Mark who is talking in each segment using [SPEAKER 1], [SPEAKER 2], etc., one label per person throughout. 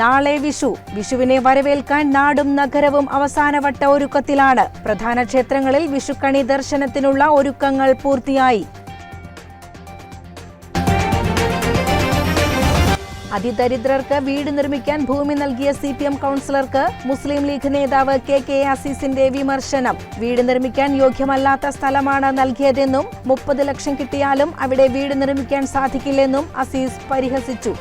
[SPEAKER 1] നാളെ വിഷു. വിഷുവിനെ വരവേൽക്കാൻ നാടും നഗരവും അവസാനവട്ട ഒരുക്കത്തിലാണ്. പ്രധാന ക്ഷേത്രങ്ങളിൽ വിഷുക്കണി ദർശനത്തിനുള്ള ഒരുക്കങ്ങൾ പൂർത്തിയായി. അതിദരിദ്രർക്ക് വീട് നിർമ്മിക്കാൻ ഭൂമി നൽകിയ സി പി എം കൗൺസിലർക്ക് മുസ്ലിം ലീഗ് നേതാവ് കെ കെ അസീസിന്റെ വിമർശനം. വീട് നിർമ്മിക്കാൻ യോഗ്യമല്ലാത്ത സ്ഥലമാണ് നൽകിയതെന്നും മുപ്പത് ലക്ഷം കിട്ടിയാലും അവിടെ വീട് നിർമ്മിക്കാൻ സാധിക്കില്ലെന്നും അസീസ് പരിഹസിച്ചു.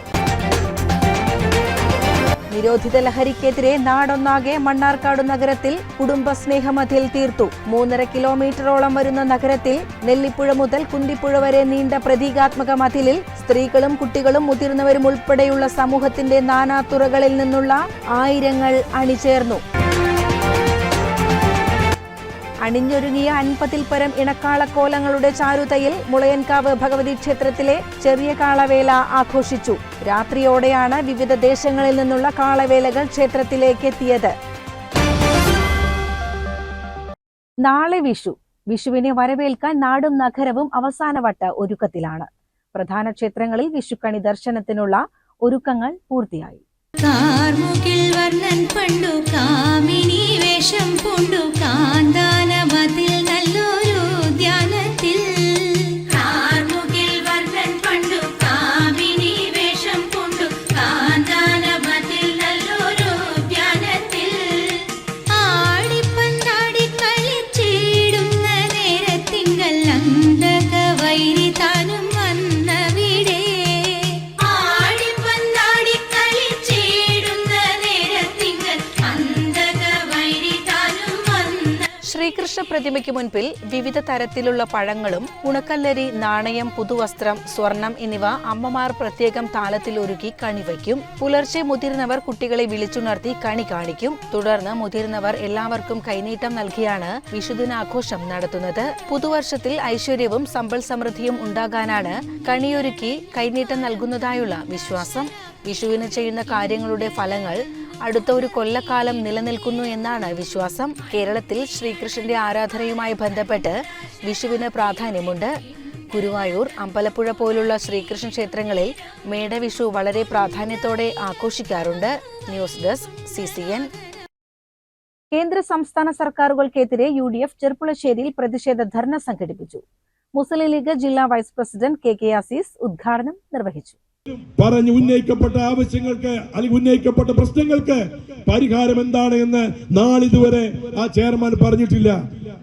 [SPEAKER 1] നിരോധിത ലഹരിക്കെതിരെ നാടൊന്നാകെ മണ്ണാർക്കാട് നഗരത്തിൽ കുടുംബസ്നേഹമതിൽ തീർത്തു. മൂന്നര കിലോമീറ്ററോളം വരുന്ന നഗരത്തിൽ നെല്ലിപ്പുഴ മുതൽ കുന്തിപ്പുഴ വരെ നീണ്ട പ്രതീകാത്മക മതിലിൽ സ്ത്രീകളും കുട്ടികളും മുതിർന്നവരും ഉൾപ്പെടെയുള്ള സമൂഹത്തിന്റെ നാനാതുറകളിൽ നിന്നുള്ള ആയിരങ്ങൾ അണിചേർന്നു. അണിഞ്ഞൊരുങ്ങിയ അൻപതിൽ പരം ഇണക്കാളക്കോലങ്ങളുടെ ചാരുതയിൽ മുളയൻകാവ് ഭഗവതി ക്ഷേത്രത്തിലെ ചെറിയ കാളവേല ആഘോഷിച്ചു. രാത്രിയോടെയാണ് വിവിധ ദേശങ്ങളിൽ നിന്നുള്ള കാളവേലകൾ ക്ഷേത്രത്തിലേക്ക് എത്തിയത് നാളെ വിഷു. വിഷുവിനെ വരവേൽക്കാൻ നാടും നഗരവും അവസാനവട്ട ഒരുക്കത്തിലാണ്. പ്രധാന ക്ഷേത്രങ്ങളിൽ വിഷുക്കണി ദർശനത്തിനുള്ള ഒരുക്കങ്ങൾ പൂർത്തിയായി.
[SPEAKER 2] കാർമുകിൽ വർണൻ പണ്ടു കാമിനി വേഷം പൂണ്ടു കാന്താനമതിൽ നല്ലൊരു
[SPEAKER 1] പ്രതിമയ്ക്ക് മുൻപിൽ വിവിധ തരത്തിലുള്ള പഴങ്ങളും ഉണക്കല്ലരി നാണയം പുതുവസ്ത്രം സ്വർണം എന്നിവ അമ്മമാർ പ്രത്യേകം താലത്തിൽ ഒരുക്കി കണിവയ്ക്കും പുലർച്ചെ മുതിർന്നവർ കുട്ടികളെ വിളിച്ചുണർത്തി കണി കാണിക്കും. തുടർന്ന് മുതിർന്നവർ എല്ലാവർക്കും കൈനീട്ടം നൽകിയാണ് വിഷുദിനാഘോഷം നടത്തുന്നത്. പുതുവർഷത്തിൽ ഐശ്വര്യവും സമ്പൽ സമൃദ്ധിയും ഉണ്ടാകാനാണ് കണിയൊരുക്കി കൈനീട്ടം നൽകുന്നതായുള്ള വിശ്വാസം. വിഷുവിന് ചെയ്യുന്ന കാര്യങ്ങളുടെ ഫലങ്ങൾ അടുത്ത ഒരു കൊല്ലക്കാലം നിലനിൽക്കുന്നു എന്നാണ് വിശ്വാസം. കേരളത്തിൽ ശ്രീകൃഷ്ണന്റെ ആരാധനയുമായി ബന്ധപ്പെട്ട് വിഷുവിന് പ്രാധാന്യമുണ്ട്. ഗുരുവായൂർ അമ്പലപ്പുഴ പോലുള്ള ശ്രീകൃഷ്ണ ക്ഷേത്രങ്ങളിൽ മേടവിഷു വളരെ പ്രാധാന്യത്തോടെ ആഘോഷിക്കാറുണ്ട്. News desk C C N കേന്ദ്ര സംസ്ഥാന സർക്കാരുകൾക്കെതിരെ യു ഡി എഫ് ചെർപ്പുളശ്ശേരിയിൽ പ്രതിഷേധ ധർണ സംഘടിപ്പിച്ചു. മുസ്ലിം ലീഗ് ജില്ലാ vice president K K Azeez ഉദ്ഘാടനം നിർവഹിച്ചു.
[SPEAKER 3] പറഞ്ഞ് ഉന്നയിക്കപ്പെട്ട ആവശ്യങ്ങൾക്ക് അല്ലെങ്കിൽ ഉന്നയിക്കപ്പെട്ട പ്രശ്നങ്ങൾക്ക് പരിഹാരം എന്താണ് എന്ന് നാളിതുവരെ ആ ചെയർമാൻ പറഞ്ഞിട്ടില്ല.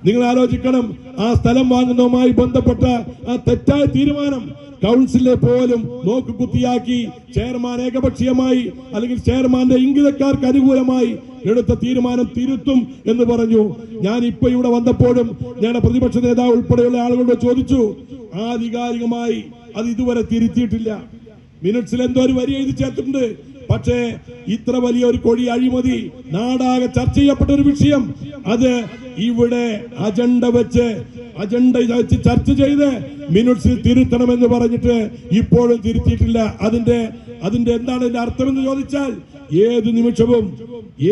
[SPEAKER 3] നിങ്ങൾ ആലോചിക്കണം ആ സ്ഥലം വാങ്ങുന്നതുമായി ബന്ധപ്പെട്ട ആ തെറ്റായ തീരുമാനം കൗൺസിലെ പോലും നോക്കുകുത്തിയാക്കി ചെയർമാൻ ഏകപക്ഷീയമായി അല്ലെങ്കിൽ ചെയർമാന്റെ ഇംഗിതക്കാർക്ക് അനുകൂലമായി എടുത്ത തീരുമാനം തിരുത്തും എന്ന് പറഞ്ഞു. ഞാൻ ഇപ്പൊ ഇവിടെ വന്നപ്പോഴും ഞങ്ങളുടെ പ്രതിപക്ഷ നേതാവ് ഉൾപ്പെടെയുള്ള ആളുകളോട് ചോദിച്ചു ആധികാരികമായി അത് ഇതുവരെ തിരുത്തിയിട്ടില്ല. മിനിറ്റ്സിൽ എന്തോ ഒരു വരി എഴുതി ചേർത്തിട്ടുണ്ട്. പക്ഷേ ഇത്ര വലിയൊരു കൊടി അഴിമതി നാടാകെ ചർച്ച ചെയ്യപ്പെട്ട ഒരു വിഷയം. അത് ഇവിടെ അജണ്ട വെച്ച് അജണ്ട വെച്ച് ചർച്ച ചെയ്ത് മിനിറ്റ്സിൽ തിരുത്തണമെന്ന് പറഞ്ഞിട്ട് ഇപ്പോഴും തിരുത്തിയിട്ടില്ല. അതിന്റെ അതിന്റെ എന്താണ് അതിന്റെ അർത്ഥമെന്ന് ചോദിച്ചാൽ ഏത് നിമിഷവും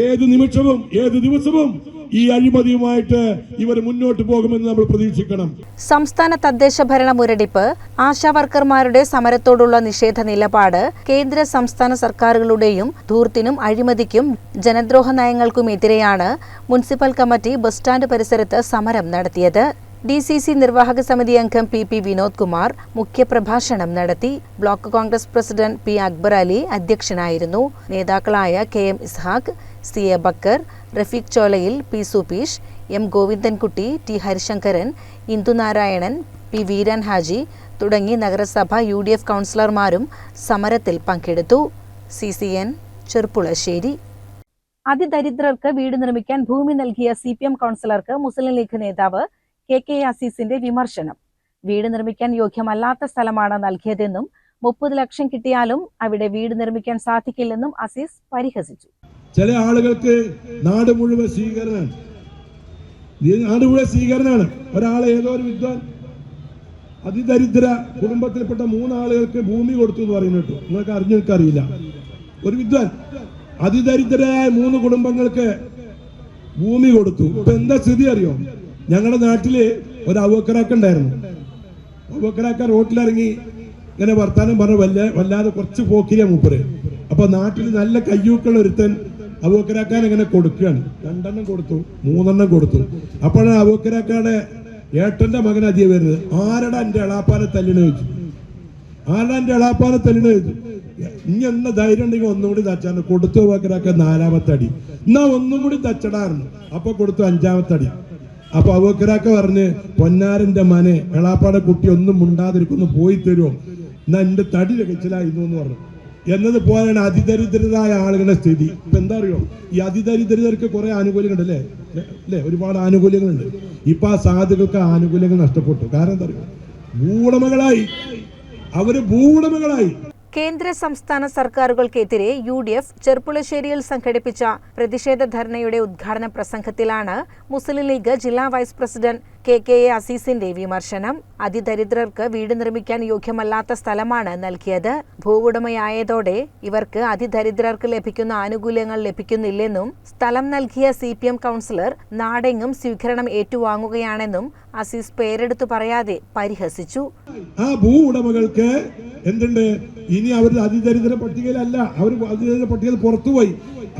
[SPEAKER 3] ഏത് നിമിഷവും ഏത് ദിവസവും ഈ അഴിമതിയുമായിട്ട് ഇവർ മുന്നോട്ട് പോകുമെന്ന് നമ്മൾ പ്രതീക്ഷിക്കണം.
[SPEAKER 1] സംസ്ഥാന തദ്ദേശ ഭരണ മുരടിപ്പ് ആശാവർക്കർമാരുടെ സമരത്തോടുള്ള നിഷേധ നിലപാട് കേന്ദ്ര സംസ്ഥാന സർക്കാരുകളുടെയും ധൂർത്തിനും അഴിമതിക്കും ജനദ്രോഹ നയങ്ങൾക്കുമെതിരെയാണ് മുനിസിപ്പൽ കമ്മിറ്റി ബസ് സ്റ്റാൻഡ് പരിസരത്ത് സമരം നടത്തിയത്. ഡി സി സി നിർവാഹക സമിതി അംഗം പി പി വിനോദ് കുമാർ മുഖ്യപ്രഭാഷണം നടത്തി. Block Congress president P Akbar Ali അധ്യക്ഷനായിരുന്നു. നേതാക്കളായ K M Ishaq C A Bakkar Rafeeq Cholayil P Supeesh M Govindankutty T Harisankaran Indunarayanan P Veeran Haji തുടങ്ങി നഗരസഭ യു ഡി എഫ് കൗൺസിലർമാരും സമരത്തിൽ പങ്കെടുത്തു. സി സി എൻ ചെറുപ്പുളശ്ശേരി അതിദരിദ്രർക്ക് വീട് നിർമ്മിക്കാൻ ഭൂമി നൽകിയ സി പി എം കൗൺസിലർക്ക് മുസ്ലിം ലീഗ് നേതാവ് കെ കെ അസീസിന്റെ വിമർശനം. വീട് നിർമ്മിക്കാൻ യോഗ്യമല്ലാത്ത സ്ഥലമാണ് നൽകിയതെന്നും മുപ്പത് ലക്ഷം കിട്ടിയാലും അവിടെ വീട് നിർമ്മിക്കാൻ സാധിക്കില്ലെന്നും അസീസ് പരിഹസിച്ചു.
[SPEAKER 3] ചില ആളുകൾക്ക് നാട് മുഴുവൻ സ്വീകരണമാണ്. നാട് മുഴുവൻ സ്വീകരണമാണ്. ഒരാളെ ഏതോ ഒരു വിദ്വാൻ അതിദരിദ്ര കുടുംബത്തിൽപ്പെട്ട മൂന്നാളുകൾക്ക് ഭൂമി കൊടുത്തു എന്ന് പറയുന്നു കേട്ടോ. നിങ്ങൾക്ക് അറിഞ്ഞവർക്ക് അറിയില്ല. ഒരു വിദ്വാൻ അതിദരിദ്രരായ മൂന്ന് കുടുംബങ്ങൾക്ക് ഭൂമി കൊടുത്തു. ഇപ്പൊ എന്താ സ്ഥിതി അറിയോ? ഞങ്ങളുടെ നാട്ടിൽ ഒരു അവക്കറാക്ക ഉണ്ടായിരുന്നു. അവക്കറാക്ക റോട്ടിലിറങ്ങി ഇങ്ങനെ വർത്താനം പറഞ്ഞ വല്ല വല്ലാതെ കുറച്ച് പോക്കിരിയ മൂപ്പര്. അപ്പൊ നാട്ടിൽ നല്ല കയ്യൂക്കൾ ഒരുത്തൻ അവക്കരാക്കാൻ ഇങ്ങനെ കൊടുക്കുകയാണ്. രണ്ടെണ്ണം കൊടുത്തു മൂന്നെണ്ണം കൊടുത്തു. അപ്പോഴാണ് അബൂക്കരാക്കാടെ ഏട്ടന്റെ മകൻ അധികം വരുന്നത്. ആരടാ എന്റെ എളാപ്പാനെ തല്ലിന് ചോദിച്ചു. ആരടാ എന്റെ എളാപ്പാനെ തല്ലിന് ചോദിച്ചു. ഇനി എന്ന ധൈര്യം ഉണ്ടെങ്കിൽ ഒന്നും കൂടി തച്ചാണ്. കൊടുത്തു അവക്കരാക്ക നാലാമത്തെ അടി. എന്നാ ഒന്നും കൂടി തച്ചടാറുണ്ട്. അപ്പൊ കൊടുത്തു അഞ്ചാമത്തെ അടി. അപ്പൊ അവക്കരാക്ക പറഞ്ഞ് പൊന്നാരന്റെ മനെ എളാപ്പാടെ കുട്ടി ഒന്നും മുണ്ടാതിരിക്കുന്നു പോയി തരുമോ എന്നാ എന്റെ തടി രകച്ചിലായിരുന്നു എന്ന് പറഞ്ഞു. എന്നതുപോലെയാണ് അതിദരിദ്രരായ ആളുകളുടെ സ്ഥിതി. ഇപ്പൊ എന്താ അറിയോ? ഈ അതിദരിദ്രർക്ക് കുറെ ആനുകൂല്യങ്ങളുണ്ട് അല്ലേ? അല്ലേ? ഒരുപാട് ആനുകൂല്യങ്ങളുണ്ട്. ഇപ്പൊ ആ സാധുക്കൾക്ക് ആനുകൂല്യങ്ങൾ നഷ്ടപ്പെട്ടു. കാരണം എന്താ അറിയോ? ഭൂവുടമകളായി. അവർ ഭൂവുടമകളായി.
[SPEAKER 1] കേന്ദ്ര സംസ്ഥാന സർക്കാരുകൾക്കെതിരെ യു ഡി എഫ് ചെർപ്പുളശ്ശേരിയിൽ സംഘടിപ്പിച്ച പ്രതിഷേധ ധർണയുടെ ഉദ്ഘാടന പ്രസംഗത്തിലാണ് മുസ്ലിം ലീഗ് ജില്ലാ vice president K K A അസീസിന്റെ വിമർശനം. അതിദരിദ്രർക്ക് വീട് നിർമ്മിക്കാൻ യോഗ്യമല്ലാത്ത സ്ഥലമാണ് നൽകിയത്. ഭൂവുടമയായതോടെ ഇവർക്ക് അതിദരിദ്രർക്ക് ലഭിക്കുന്ന ആനുകൂല്യങ്ങൾ ലഭിക്കുന്നില്ലെന്നും സ്ഥലം നൽകിയ സി പി എം കൗൺസിലർ നാടെങ്ങും സ്വീകരണം ഏറ്റുവാങ്ങുകയാണെന്നും അസീസ് പേരെടുത്തു പറയാതെ പരിഹസിച്ചു.
[SPEAKER 3] ആ ഭൂ ഉടമകൾക്ക് എന്തുണ്ട്? ഇനി അവർ അതിദരിദ്ര പട്ടികയിലല്ല അവർ അതിദരിദ്ര പട്ടികയിൽ പുറത്തുപോയി.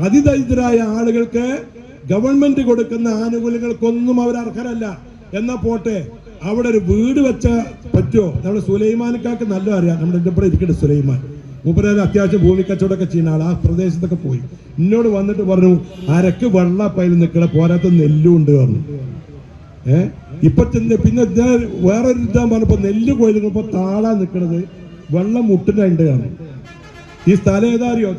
[SPEAKER 3] അതിദരിദ്രായ ആളുകൾക്ക് ഗവൺമെന്റ് കൊടുക്കുന്ന ആനുകൂല്യങ്ങൾക്കൊന്നും അവർ അർഹരല്ല. എന്നാ പോട്ടെ അവിടെ ഒരു വീട് വെച്ച പറ്റോ നമ്മുടെ സുലൈമാനക്കാർക്ക് നല്ല അറിയാം. നമ്മുടെ ഇവിടെ ഇരിക്കട്ടെ സുലൈമാൻ. മൂപ്പരാര് അത്യാവശ്യം ഭൂമി കച്ചവടമൊക്കെ ചെയ്യുന്ന ആൾ ആ പ്രദേശത്തൊക്കെ പോയി. എന്നോട് വന്നിട്ട് പറഞ്ഞു അരക്ക് വെള്ളപ്പയിൽ നിൽക്കണ പോരാത്ത നെല്ലും ഉണ്ട് പറഞ്ഞു. ഏഹ് ഇപ്പൊ പിന്നെ വേറൊരു ഇതാ പറഞ്ഞപ്പോ നെല്ല് കൊയ്തുമ്പോ താളാ നിൽക്കണത് വെള്ളം മുട്ടിനുണ്ട് കാണും ഈ സ്ഥലം ഏതാ അറിയോ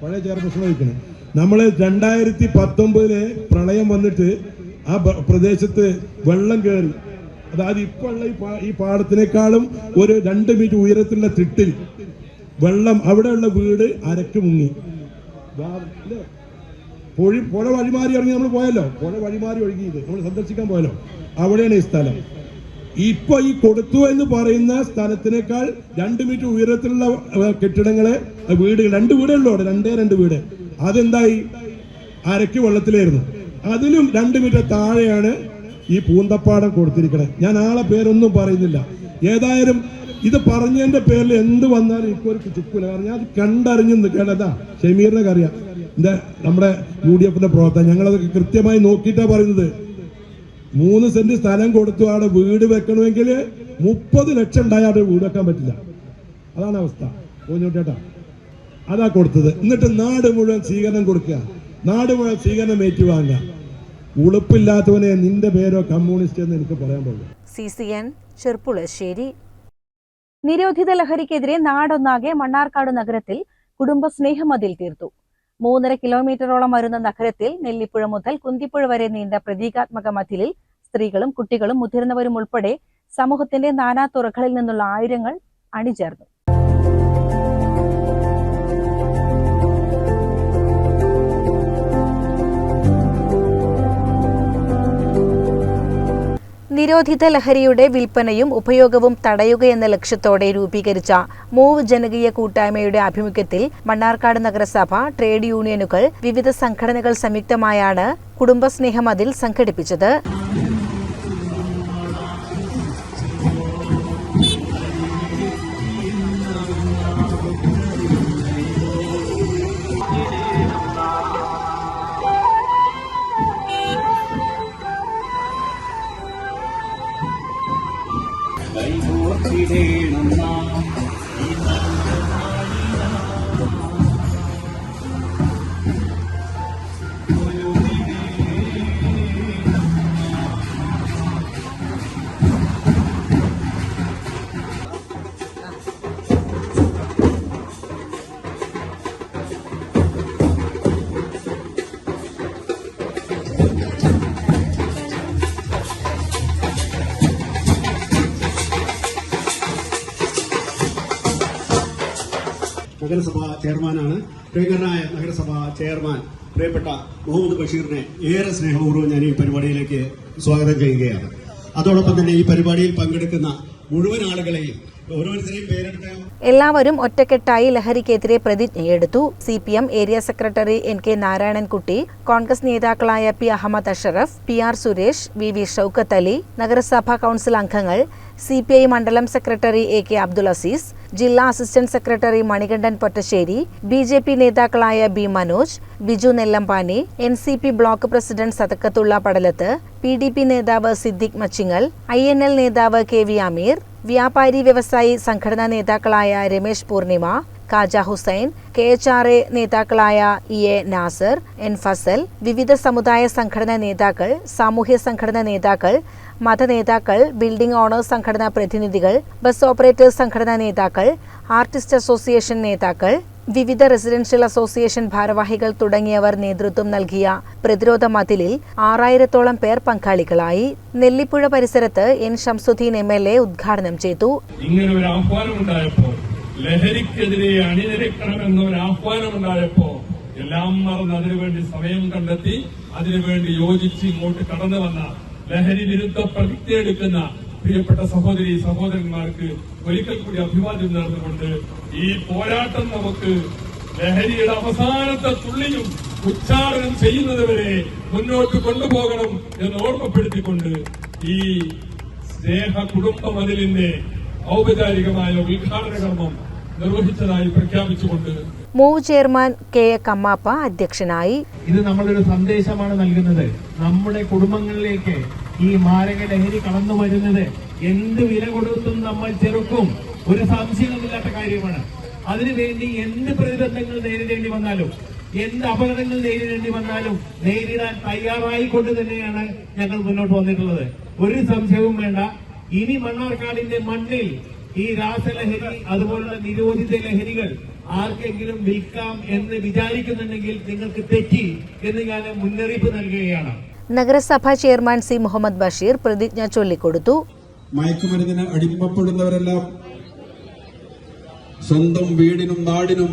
[SPEAKER 3] പഴയ ചെയർപേഴ്സൺ വഹിക്കണേ നമ്മൾ രണ്ടായിരത്തി പത്തൊമ്പതിലെ പ്രളയം വന്നിട്ട് ആ പ്രദേശത്ത് വെള്ളം കയറി അതായത് ഇപ്പൊ ഉള്ള ഈ പാടത്തിനേക്കാളും ഒരു രണ്ട് മീറ്റർ ഉയരത്തിലുള്ള തിട്ടിൽ വെള്ളം അവിടെയുള്ള വീട് അരക്ക് മുങ്ങി? പുഴ പുഴ വഴിമാറി ഇറങ്ങി നമ്മൾ പോയല്ലോ. പുഴ വഴിമാറി ഒഴുകിയത് നമ്മൾ സന്ദർശിക്കാൻ പോയല്ലോ. അവിടെയാണ് ഈ സ്ഥലം. ഇപ്പൊ ഈ കൊടുത്തു എന്ന് പറയുന്ന സ്ഥലത്തിനേക്കാൾ രണ്ട് മീറ്റർ ഉയരത്തിലുള്ള കെട്ടിടങ്ങളെ വീട് രണ്ട് വീടുകളോ അവിടെ രണ്ടേ രണ്ട് വീട്. അതെന്തായി? അരക്ക് വെള്ളത്തിലായിരുന്നു. അതിലും രണ്ട് മീറ്റർ താഴെയാണ് ഈ പൂന്തപ്പാടം കൊടുത്തിരിക്കണത് ഞാൻ ആളെ പേരൊന്നും പറയുന്നില്ല. ഏതായാലും ഇത് പറഞ്ഞതിന്റെ പേരിൽ എന്ത് വന്നാലും എനിക്കൊരു ചുക്കൂല. കാരണം ഞാൻ അത് കണ്ടറിഞ്ഞു നിൽക്കേണ്ടതാ ഷമീറിനൊക്കെ അറിയാം എന്റെ നമ്മുടെ യു ഡി എഫിന്റെ പ്രവർത്തനം. ഞങ്ങളതൊക്കെ കൃത്യമായി നോക്കിയിട്ടാ പറയുന്നത്. മൂന്ന് സെന്റ് സ്ഥലം കൊടുത്തു അവിടെ വീട് വെക്കണമെങ്കിൽ മുപ്പത് ലക്ഷം ഉണ്ടായാൽ അവിടെ വീട് വെക്കാൻ പറ്റില്ല. അതാണ് അവസ്ഥ. കോഞ്ഞോട്ടേട്ടാ അതാ കൊടുത്തത്. എന്നിട്ട് നാട് മുഴുവൻ സ്വീകരണം കൊടുക്കുക. നാട് മുഴുവൻ സ്വീകരണം ഏറ്റുവാങ്ങുക ഉളുപ്പില്ലാത്തവനെ നിന്റെ പേരോ കമ്മ്യൂണിസ്റ്റ് എന്ന് എനിക്ക് പറയാൻ പോകും
[SPEAKER 1] സി സി എൻ ചെർപ്പുളശ്ശേരി. നിരോധിത ലഹരിക്കെതിരെ നാടൊന്നാകെ മണ്ണാർക്കാട് നഗരത്തിൽ കുടുംബ സ്നേഹമതിൽ തീർത്തു. മൂന്നര കിലോമീറ്ററോളം വരുന്ന നഗരത്തിൽ നെല്ലിപ്പുഴ മുതൽ കുന്തിപ്പുഴ വരെ നീണ്ട പ്രതീകാത്മക മതിലിൽ സ്ത്രീകളും കുട്ടികളും മുതിർന്നവരും ഉൾപ്പെടെ സമൂഹത്തിന്റെ നാനാ തുറകളിൽ നിന്നുള്ള ആയിരങ്ങൾ അണിചേർന്നു. നിരോധിത ലഹരിയുടെ വിൽപ്പനയും ഉപയോഗവും തടയുകയെന്ന ലക്ഷ്യത്തോടെ രൂപീകരിച്ച മൂവ് ജനകീയ കൂട്ടായ്മയുടെ ആഭിമുഖ്യത്തിൽ മണ്ണാർക്കാട് നഗരസഭ ട്രേഡ് യൂണിയനുകൾ വിവിധ സംഘടനകൾ സംയുക്തമായാണ് കുടുംബസ്നേഹമതിൽ സംഘടിപ്പിച്ചത്.
[SPEAKER 4] നഗരസഭാ ചെയർമാനാണ് പ്രിയങ്കരനായ നഗരസഭാ ചെയർമാൻ പ്രിയപ്പെട്ട മുഹമ്മദ് ബഷീറിനെ ഏറെ സ്നേഹപൂർവം ഞാൻ ഈ പരിപാടിയിലേക്ക് സ്വാഗതം ചെയ്യുകയാണ്. അതോടൊപ്പം തന്നെ ഈ പരിപാടിയിൽ പങ്കെടുക്കുന്ന മുഴുവൻ ആളുകളെയും
[SPEAKER 1] എല്ലാവരും ഒറ്റക്കെട്ടായി ലഹരിക്കെതിരെ പ്രതിജ്ഞയെടുത്തു. C P M area secretary N K Narayanankutty Congress നേതാക്കളായ P Ahmed Ashraf P R Suresh V V Shoukath Ali നഗരസഭാ കൌൺസിൽ അംഗങ്ങൾ സി പി ഐ മണ്ഡലം secretary A K Abdul Azeez ജില്ലാ assistant secretary Manikandan Pottassery B J P നേതാക്കളായ B Manoj Biju Nellampani N C P block president Sathakkathulla Padalath P D P നേതാവ് Siddique Machingal I N L നേതാവ് K V Ameer വ്യാപാരി വ്യവസായി സംഘടനാ നേതാക്കളായ Ramesh Poornima Kaja Hussain K H R A നേതാക്കളായ E A Nasar N Fazal വിവിധ സമുദായ സംഘടനാ നേതാക്കൾ സാമൂഹ്യ സംഘടനാ നേതാക്കൾ മതനേതാക്കൾ ബിൽഡിംഗ് ഓണേഴ്സ് സംഘടനാ പ്രതിനിധികൾ ബസ് ഓപ്പറേറ്റേഴ്സ് സംഘടനാ നേതാക്കൾ ആർട്ടിസ്റ്റ് അസോസിയേഷൻ നേതാക്കൾ വിവിധ റെസിഡൻഷ്യൽ അസോസിയേഷൻ ഭാരവാഹികൾ തുടങ്ങിയവർ നേതൃത്വം നൽകിയ പ്രതിരോധ മതിലിൽ ആറായിരത്തോളം പേർ പങ്കാളികളായി നെല്ലിപ്പുഴ പരിസരത്ത് N Shamsuddin M L A ഉദ്ഘാടനം ചെയ്തു.
[SPEAKER 5] ഇങ്ങനെ ഒരു ആഹ്വാനം ഉണ്ടായപ്പോൾ ലഹരിക്കെതിരെ അണിനിരക്കണമെന്ന ഒരു ആഹ്വാനം ഉണ്ടായപ്പോ എല്ലാം മറന്ന് അതിനുവേണ്ടി സമയം കണ്ടെത്തി അതിനുവേണ്ടി യോജിച്ച് ഇങ്ങോട്ട് കടന്നു വന്ന ലഹരി വിരുദ്ധ പ്രതിജ്ഞ പ്രിയപ്പെട്ട സഹോദരി സഹോദരന്മാർക്ക് ഒരിക്കൽ കൂടി അഭിവാദ്യം നേർന്നുകൊണ്ട് ഈ പോരാട്ടം നമുക്ക് ലഹരിയുടെ അവസാനത്തെ തുള്ളിയും ഉച്ചാരണം ചെയ്യുന്നതുവരെ മുന്നോട്ട് കൊണ്ടുപോകണം എന്ന് ഓർമ്മപ്പെടുത്തിക്കൊണ്ട് ഈ സ്നേഹ കുടുംബ മതിലിന്റെ ഔപചാരികമായ ഉദ്ഘാടന കർമ്മം നിർവഹിച്ചതായി പ്രഖ്യാപിച്ചുകൊണ്ട്
[SPEAKER 1] move chairman K A Kammappa അധ്യക്ഷനായി.
[SPEAKER 6] ഇത് നമ്മളൊരു സന്ദേശമാണ് നൽകുന്നത്. നമ്മുടെ കുടുംബങ്ങളിലേക്ക് ഈ മാരക ലഹരി കടന്നു വരുന്നത് എന്ത് വില കൊടുത്തും നമ്മൾ ചെറുക്കും. ഒരു സംശയമില്ലാത്ത കാര്യമാണ്. അതിനുവേണ്ടി എന്ത് പ്രതിബന്ധങ്ങൾ നേരിടേണ്ടി വന്നാലും എന്ത് അപകടങ്ങൾ നേരിടേണ്ടി വന്നാലും നേരിടാൻ തയ്യാറായിക്കൊണ്ട് തന്നെയാണ് ഞങ്ങൾ മുന്നോട്ട് വന്നിട്ടുള്ളത്. ഒരു സംശയവും വേണ്ട. ഇനി മണ്ണാർക്കാടിന്റെ മണ്ണിൽ ഈ രാസലഹരി അതുപോലുള്ള നിരോധിത ലഹരികൾ ആർക്കെങ്കിലും വിൽക്കാം എന്ന് വിചാരിക്കുന്നുണ്ടെങ്കിൽ നിങ്ങൾക്ക് തെറ്റി എന്ന് ഞാൻ മുന്നറിയിപ്പ് നൽകുകയാണ്.
[SPEAKER 1] നഗരസഭാ ചെയർമാൻ സി മുഹമ്മദ് ബഷീർ പ്രതിജ്ഞ ചൊല്ലിക്കൊടുത്തു.
[SPEAKER 3] മയക്കുമരുന്നിന് അടിമപ്പെടുന്നവരെല്ലാം സ്വന്തം വീടിനും നാടിനും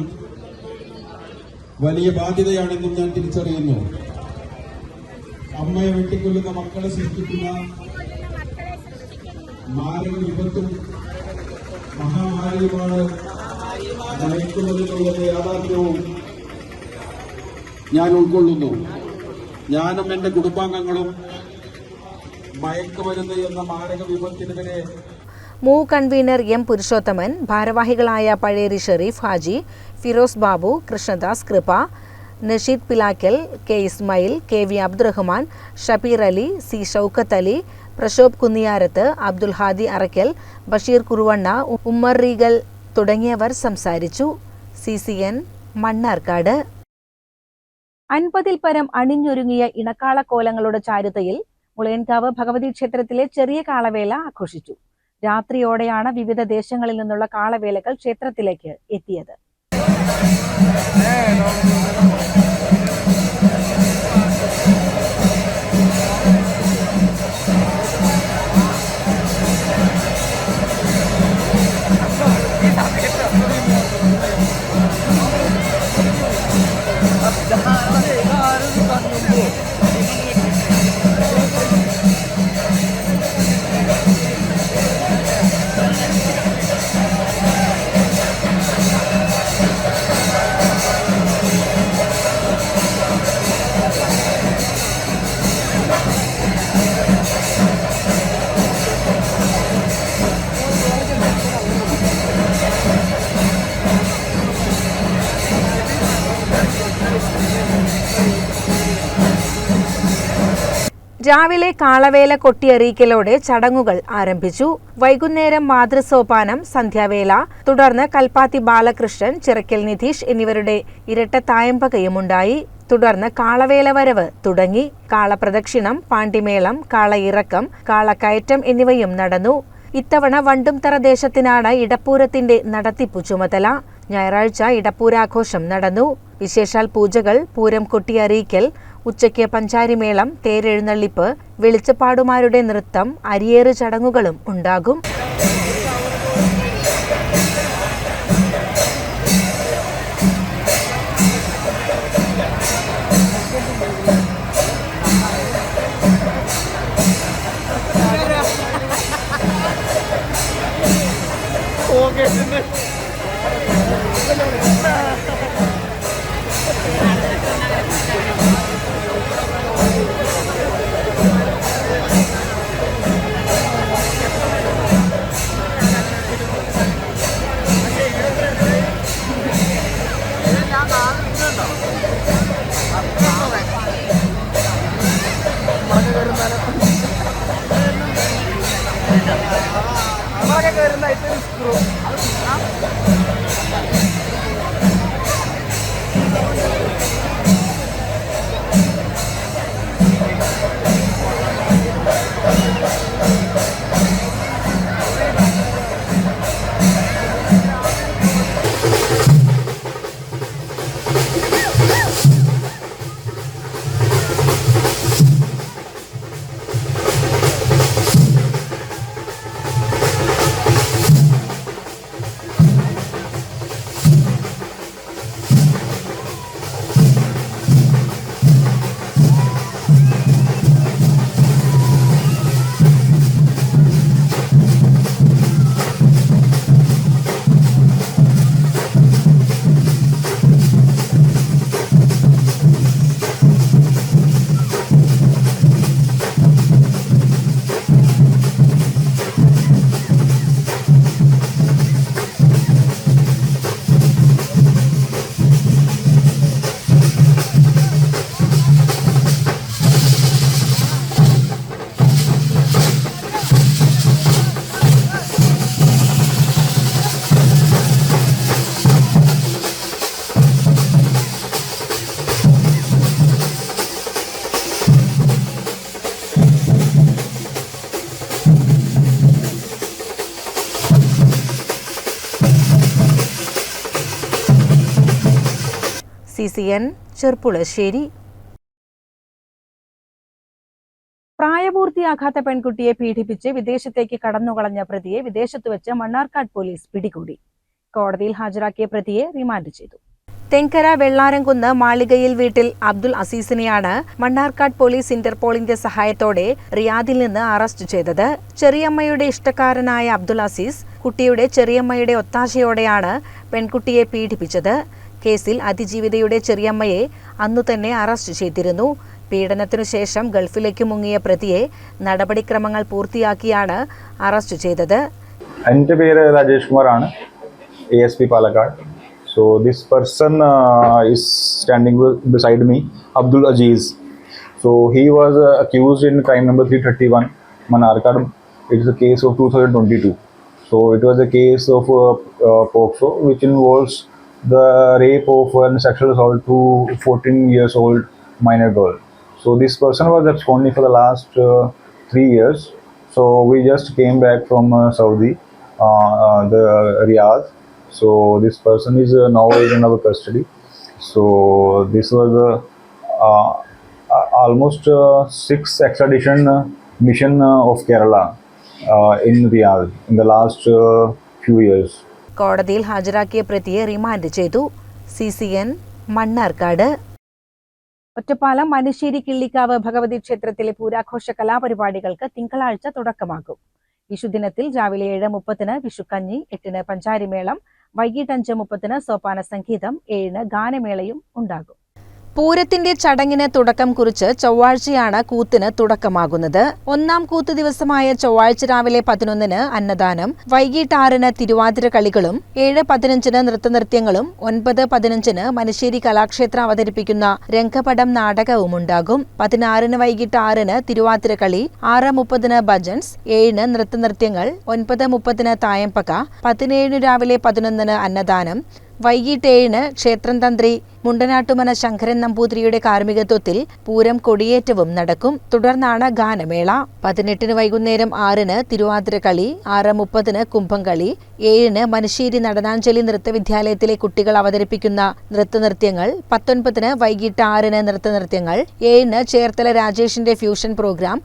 [SPEAKER 3] വലിയ ബാധ്യതയാണെന്നും ഞാൻ തിരിച്ചറിയുന്നു. അമ്മയെ വെട്ടിക്കൊല്ലുന്ന മക്കളെ സൃഷ്ടിക്കുന്ന മാരക വിപത്തും മഹാമാരിയുമാണ് മയക്കുമരുന്നുള്ള യാഥാർത്ഥ്യവും ഞാൻ ഉൾക്കൊള്ളുന്നു. ഞാനും എന്റെ കുടുംബാംഗങ്ങളും മയക്കുമരുന്ന് എന്ന മാരക വിപത്തിനെതിരെ
[SPEAKER 1] മൂ കൺവീനർ എം പുരുഷോത്തമൻ ഭാരവാഹികളായ Pazheri Sharif Haji Firoz Babu Krishnadas Kripa Nasheed Pilakkal K Ismail K V Abdurahman Shabeer Ali C Shoukath Ali Prashobh Kunniyarath Abdul Hadi Arakkal Basheer Kuruvanna Ummer Regal തുടങ്ങിയവർ സംസാരിച്ചു സി സി എൻ മണ്ണാർക്കാട് അൻപതിൽ പരം അണിഞ്ഞൊരുങ്ങിയ ഇണക്കാള കോലങ്ങളുടെ ചാരുതയിൽ മുളയൻകാവ് ഭഗവതി ക്ഷേത്രത്തിലെ ചെറിയ കാളവേല ആഘോഷിച്ചു രാത്രിയോടെയാണ് വിവിധ ദേശങ്ങളിൽ നിന്നുള്ള കാളവേലകൾ ക്ഷേത്രത്തിലേക്ക് എത്തിയത് രാവിലെ കാളവേല കൊട്ടിയറിയിക്കലോടെ ചടങ്ങുകൾ ആരംഭിച്ചു. വൈകുന്നേരം മാതൃസോപാനം സന്ധ്യാവേല തുടർന്ന് കൽപ്പാത്തി ബാലകൃഷ്ണൻ ചിറക്കൽ നിധീഷ് എന്നിവരുടെ ഇരട്ട തായമ്പകയുമുണ്ടായി തുടർന്ന് കാളവേല വരവ് തുടങ്ങി. കാളപ്രദക്ഷിണം പാണ്ടിമേളം കാളയിറക്കം കാളക്കയറ്റം എന്നിവയും നടന്നു. ഇത്തവണ വണ്ടുംതറ ദേശത്തിനാണ് ഇടപ്പൂരത്തിന്റെ നടത്തിപ്പു ചുമതല. ഞായറാഴ്ച ഇടപ്പൂരാഘോഷം നടന്നു. വിശേഷാൽ പൂജകൾ പൂരം കൊട്ടിയറിയിക്കൽ ഉച്ചയ്ക്ക് പഞ്ചാരിമേളം തേരെഴുന്നള്ളിപ്പ് വെളിച്ചപ്പാടുമാരുടെ നൃത്തം അരിയേറ് ചടങ്ങുകളും ഉണ്ടാകും. Okay, നമ്മളൊക്കെ കയറുന്ന ഇപ്പൊ സ്ക്രൂ സി എൻ ചെർപ്പുളശ്ശേരി. പ്രായപൂർത്തിയാകാത്ത പെൺകുട്ടിയെ പീഡിപ്പിച്ച് വിദേശത്തേക്ക് കടന്നുകളഞ്ഞ പ്രതിയെ വിദേശത്ത് വെച്ച് മണ്ണാർക്കാട് പോലീസ് പിടികൂടി. കോടതിയിൽ ഹാജരാക്കിയ പ്രതിയെ റിമാൻഡ് ചെയ്തു. തെങ്കര വെള്ളാരംകുന്ന് മാളികയിൽ വീട്ടിൽ അബ്ദുൽ അസീസിനെയാണ് മണ്ണാർക്കാട് പോലീസ് ഇന്റർപോളിന്റെ സഹായത്തോടെ റിയാദിൽ നിന്ന് അറസ്റ്റ് ചെയ്തത്. ചെറിയമ്മയുടെ ഇഷ്ടക്കാരനായ അബ്ദുൽ അസീസ് കുട്ടിയുടെ ചെറിയമ്മയുടെ ഒത്താശയോടെയാണ് പെൺകുട്ടിയെ പീഡിപ്പിച്ചത്. കേസിൽ അതിജീവിതയുടെ ചെറിയമ്മയെ അന്നു തന്നെ അറസ്റ്റ് ചെയ്തിരുന്നു. പീഡനത്തിനു ശേഷം ഗൾഫിലേക്ക് മുങ്ങിയ പ്രതിയെ നടപടിക്രമങ്ങൾ പൂർത്തിയാക്കിയാണ് അറസ്റ്റ് ചെയ്തത്.
[SPEAKER 7] എന്റെ പേര് രാജേഷ് കുമാർ ആണ് A S P Palakkad so this person is standing beside me Abdul Ajees so he was accused in crime number three thirty one Manarkkad it's a case of two thousand twenty two so it was a case of POCSO which involves the rape of and sexual assault to 14 years old minor girl. So this person was absconding for the last uh, three years. So we just came back from uh, Saudi, uh, uh, the Riyadh. So this person is uh, now in our custody. So this was uh, uh, uh, almost uh, six extradition uh, mission uh, of Kerala uh, in Riyadh in the last uh, few years.
[SPEAKER 1] കോടതിയിൽ ഹാജരാക്കിയ പ്രതിയെ remand ചെയ്തു. C C N Mannarkkad. Ottapalam Manusseri Killikkavu Bhagavathi ക്ഷേത്രത്തിലെ പൂരാഘോഷ കലാപരിപാടികൾക്ക് തിങ്കളാഴ്ച തുടക്കമാകും. വിഷുദിനത്തിൽ രാവിലെ ഏഴ് മുപ്പതിന് വിഷുക്കഞ്ഞി എട്ടിന് പഞ്ചാരിമേളം വൈകിട്ട് അഞ്ച് മുപ്പതിന് സോപാന സംഗീതം ഏഴിന് ഗാനമേളയും ഉണ്ടാകും. പൂരത്തിന്റെ ചടങ്ങിന് തുടക്കം കുറിച്ച് ചൊവ്വാഴ്ചയാണ് കൂത്തിന് തുടക്കമാകുന്നത്. ഒന്നാം കൂത്ത് ദിവസമായ ചൊവ്വാഴ്ച രാവിലെ പതിനൊന്നിന് അന്നദാനം. വൈകിട്ട് ആറിന് തിരുവാതിര കളികളും ഏഴ് പതിനഞ്ചിന് നൃത്തനൃത്യങ്ങളും ഒൻപത് പതിനഞ്ചിന് മനശ്ശേരി കലാക്ഷേത്രം അവതരിപ്പിക്കുന്ന രംഗപടം നാടകവും ഉണ്ടാകും പതിനാറിന് വൈകിട്ട് ആറിന് തിരുവാതിര കളി ആറ് മുപ്പതിന് ഭജൻസ് ഏഴിന് നൃത്തനൃത്യങ്ങൾ ഒൻപത് മുപ്പതിന് തായമ്പക പതിനേഴിന് രാവിലെ പതിനൊന്നിന് അന്നദാനം. വൈകിട്ട് ഏഴിന് ക്ഷേത്രം തന്ത്രി മുണ്ടനാട്ടുമന ശങ്കരൻ നമ്പൂതിരിയുടെ കാർമ്മികത്വത്തിൽ പൂരം കൊടിയേറ്റവും നടക്കും. തുടർന്നാണ് ഗാനമേള. പതിനെട്ടിന് വൈകുന്നേരം ആറിന് തിരുവാതിരക്കളി ആറ് മുപ്പതിന് കുംഭംകളി ഏഴിന് മനുശ്ശേരി നടനാഞ്ജലി നൃത്തവിദ്യാലയത്തിലെ കുട്ടികൾ അവതരിപ്പിക്കുന്ന നൃത്തനൃത്യങ്ങൾ പത്തൊൻപതിന് വൈകിട്ട് ആറിന് നൃത്തനൃത്യങ്ങൾ ഏഴിന് ചേർത്തല രാജേഷിന്റെ ഫ്യൂഷൻ പ്രോഗ്രാം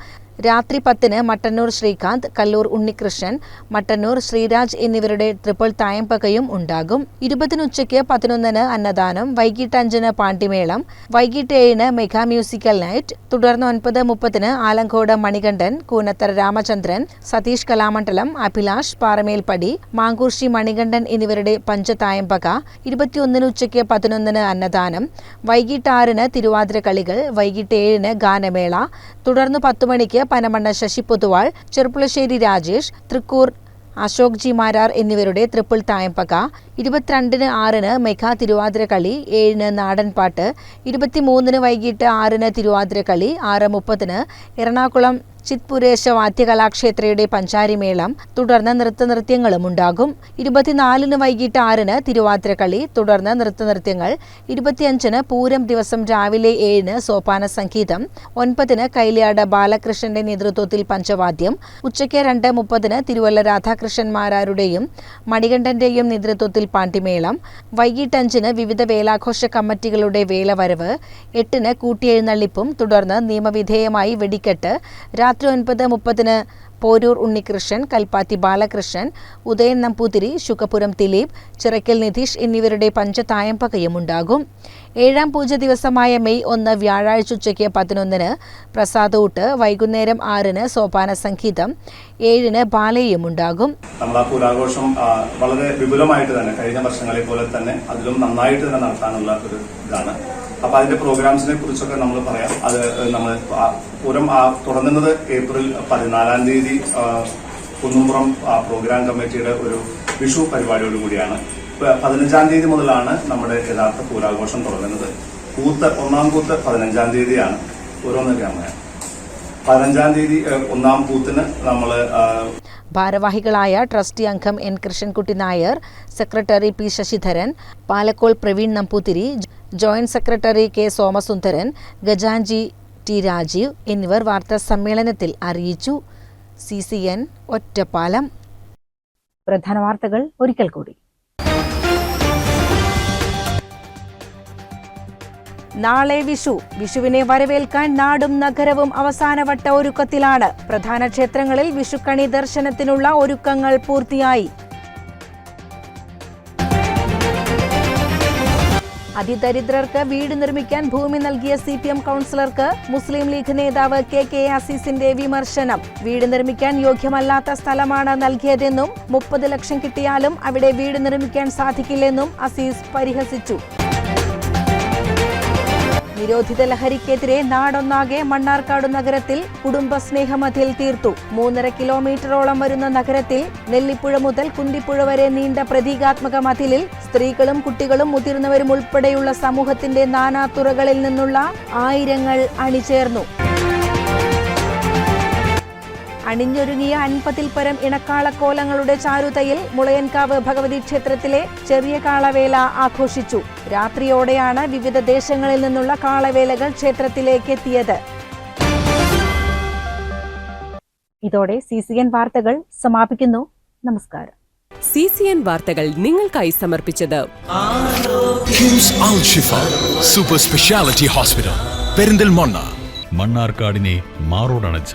[SPEAKER 1] രാത്രി പത്തിന് മട്ടന്നൂർ ശ്രീകാന്ത് കല്ലൂർ ഉണ്ണികൃഷ്ണൻ മട്ടന്നൂർ ശ്രീരാജ് എന്നിവരുടെ ട്രിപ്പിൾ തായമ്പകയും ഉണ്ടാകും. ഇരുപതിന് ഉച്ചയ്ക്ക് പതിനൊന്നിന് അന്നദാനം വൈകിട്ട് അഞ്ചിന് പാണ്ടിമേളം വൈകിട്ട് ഏഴിന് മെഗാ മ്യൂസിക്കൽ നൈറ്റ് തുടർന്ന് ഒൻപത് മുപ്പതിന് ആലങ്കോട് മണികണ്ഠൻ കൂനത്തറ രാമചന്ദ്രൻ സതീഷ് കലാമണ്ഡലം അഭിലാഷ് പാറമേൽപ്പടി മാങ്കൂർശി മണികണ്ഠൻ എന്നിവരുടെ പഞ്ചതായമ്പക ഇരുപത്തിയൊന്നിന് ഉച്ചയ്ക്ക് പതിനൊന്നിന് അന്നദാനം വൈകിട്ട് ആറിന് തിരുവാതിര കളികൾ വൈകിട്ട് ഏഴിന് ഗാനമേള തുടർന്ന് പത്തു മണിക്ക് പനമണ്ണ ശശി പൊതുവാൾ ചെറുപ്പുളശ്ശേരി രാജേഷ് തൃക്കൂർ അശോക് ജി മാരാർ എന്നിവരുടെ ട്രിപ്പിൾ തായമ്പക ഇരുപത്തിരണ്ടിന് ആറിന് മെഗാ തിരുവാതിര കളി ഏഴിന് നാടൻപാട്ട് ഇരുപത്തിമൂന്നിന് വൈകിട്ട് ആറിന് തിരുവാതിര കളി ആറ് മുപ്പതിന് എറണാകുളം ചിത്പുരേശ വാദ്യകലാക്ഷേത്രയുടെ പഞ്ചാരിമേളം. തുടർന്ന് നൃത്തനൃത്യങ്ങളും ഉണ്ടാകും. ഇരുപത്തിനാലിന് വൈകിട്ട് ആറിന് തിരുവാതിരക്കളി. തുടർന്ന് നൃത്തനൃത്യങ്ങൾ. ഇരുപത്തിയഞ്ചിന് പൂരം ദിവസം രാവിലെ ഏഴിന് സോപാന സംഗീതം. ഒൻപതിന് കൈലിയാട് ബാലകൃഷ്ണന്റെ നേതൃത്വത്തിൽ പഞ്ചവാദ്യം. ഉച്ചയ്ക്ക് രണ്ട് മുപ്പതിന് തിരുവല്ല രാധാകൃഷ്ണന്മാരാരുടെയും മണികണ്ഠന്റെയും നേതൃത്വത്തിൽ പാണ്ടിമേളം വൈകിട്ട് അഞ്ചിന് വിവിധ വേലാഘോഷ കമ്മിറ്റികളുടെ വേലവരവ്. എട്ടിന് കൂട്ടിയെഴുന്നള്ളിപ്പും തുടർന്ന് നിയമവിധേയമായി വെടിക്കെട്ട്. രാത്രി ഒൻപത് മുപ്പതിന് പോരൂർ ഉണ്ണികൃഷ്ണൻ കൽപ്പാത്തി ബാലകൃഷ്ണൻ ഉദയൻ നമ്പൂതിരി ശുക്കപുരം ദിലീപ് ചിറക്കൽ നിതീഷ് എന്നിവരുടെ പഞ്ചതായം പകയും ഉണ്ടാകും ഏഴാം പൂജ ദിവസമായ മെയ് ഒന്ന് വ്യാഴാഴ്ച ഉച്ചയ്ക്ക് പതിനൊന്നിന് പ്രസാദൂട്ട് വൈകുന്നേരം ആറിന് സോപാന സംഗീതം ഏഴിന് ബാലയും ഉണ്ടാകും
[SPEAKER 8] നമ്മൾ പൂരാഘോഷം വളരെ വിപുലമായിട്ട് തന്നെ കഴിഞ്ഞ വർഷങ്ങളെ പോലെ തന്നെ അതിലും നന്നായിട്ട് തന്നെ നടത്താനുള്ള ഒരു ഇതാണ്. അപ്പൊ അതിന്റെ പ്രോഗ്രാംസിനെ കുറിച്ചൊക്കെ നമ്മൾ പറയാം. അത് നമ്മൾ പൂരം തുടങ്ങുന്നത് ഏപ്രിൽ പതിനാലാം തീയതി കുന്നുംപുറം പ്രോഗ്രാം കമ്മിറ്റിയുടെ ഒരു വിഷു പരിപാടിയോട് കൂടിയാണ്. പ- പതിനഞ്ചാം തീയതി മുതലാണ് നമ്മുടെ യഥാർത്ഥ പൂരാഘോഷം തുടങ്ങുന്നത്. കൂത്ത് ഒന്നാം കൂത്ത് പതിനഞ്ചാം തീയതിയാണ്. ഓരോന്നൊക്കെ പറയാം പതിനഞ്ചാം തീയതി ഒന്നാം കൂത്തിന് നമ്മൾ
[SPEAKER 1] ഭാരവാഹികളായ ട്രസ്റ്റി അംഗം N Krishnankutty Nair secretary P Sasidharan Palakkol Praveen Namboothiri joint secretary K Somasundaran ഗജാൻജി T Rajeev എന്നിവർ വാർത്താ സമ്മേളനത്തിൽ അറിയിച്ചു. C C N Ottapalam. പ്രധാന വാർത്തകൾ ഒരിക്കൽ കൂടി. നാളെ വിഷു. വിഷുവിനെ വരവേൽക്കാൻ നാടും നഗരവും അവസാനവട്ട ഒരുക്കത്തിലാണ്. പ്രധാന ക്ഷേത്രങ്ങളിൽ വിഷുക്കണി ദർശനത്തിനുള്ള ഒരുക്കങ്ങൾ പൂർത്തിയായി. അതിദരിദ്രർക്ക് വീട് നിർമ്മിക്കാൻ ഭൂമി നൽകിയ സി പി എം കൗൺസിലർക്ക് മുസ്ലിം ലീഗ് നേതാവ് കെ കെ അസീസിന്റെ വിമർശനം. വീട് നിർമ്മിക്കാൻ യോഗ്യമല്ലാത്ത സ്ഥലമാണ് നൽകിയതെന്നും മുപ്പത് ലക്ഷം കിട്ടിയാലും അവിടെ വീട് നിർമ്മിക്കാൻ സാധിക്കില്ലെന്നും അസീസ് പരിഹസിച്ചു. നിരോധിത ലഹരിക്കെതിരെ നാടൊന്നാകെ മണ്ണാർക്കാട് നഗരത്തിൽ കുടുംബസ്നേഹമതിൽ തീർത്തു. മൂന്നര കിലോമീറ്ററോളം വരുന്ന നഗരത്തിൽ നെല്ലിപ്പുഴ മുതൽ കുന്തിപ്പുഴ വരെ നീണ്ട പ്രതീകാത്മക മതിലിൽ സ്ത്രീകളും കുട്ടികളും മുതിർന്നവരും ഉൾപ്പെടെയുള്ള സമൂഹത്തിന്റെ നാനാതുറകളിൽ നിന്നുള്ള ആയിരങ്ങൾ അണിചേർന്നു. അണിഞ്ഞൊരുങ്ങിയ അൻപതിൽ പരം ഇണക്കാളക്കോലങ്ങളുടെ ചാരുതയിൽ മുളയൻകാവ് ഭഗവതി ക്ഷേത്രത്തിലെ ചെറിയ കാളവേല ആഘോഷിച്ചു. രാത്രിയോടെയാണ് വിവിധ ദേശങ്ങളിൽ നിന്നുള്ള കാളവേലകൾ ക്ഷേത്രത്തിലേക്ക് എത്തിയത്. ഇതോടെ സി സി എൻ വാർത്തകൾ സമാപിക്കുന്നു. നമസ്കാരം.
[SPEAKER 9] സി സി എൻ വാർത്തകൾ നിങ്ങൾക്കായി സമർപ്പിച്ചത്
[SPEAKER 10] സൂപ്പർ സ്പെഷ്യാലിറ്റി ഹോസ്പിറ്റൽ പെരിന്തൽമണ്ണ.
[SPEAKER 11] മണ്ണാർക്കാടിനെ മാറോടണച്ച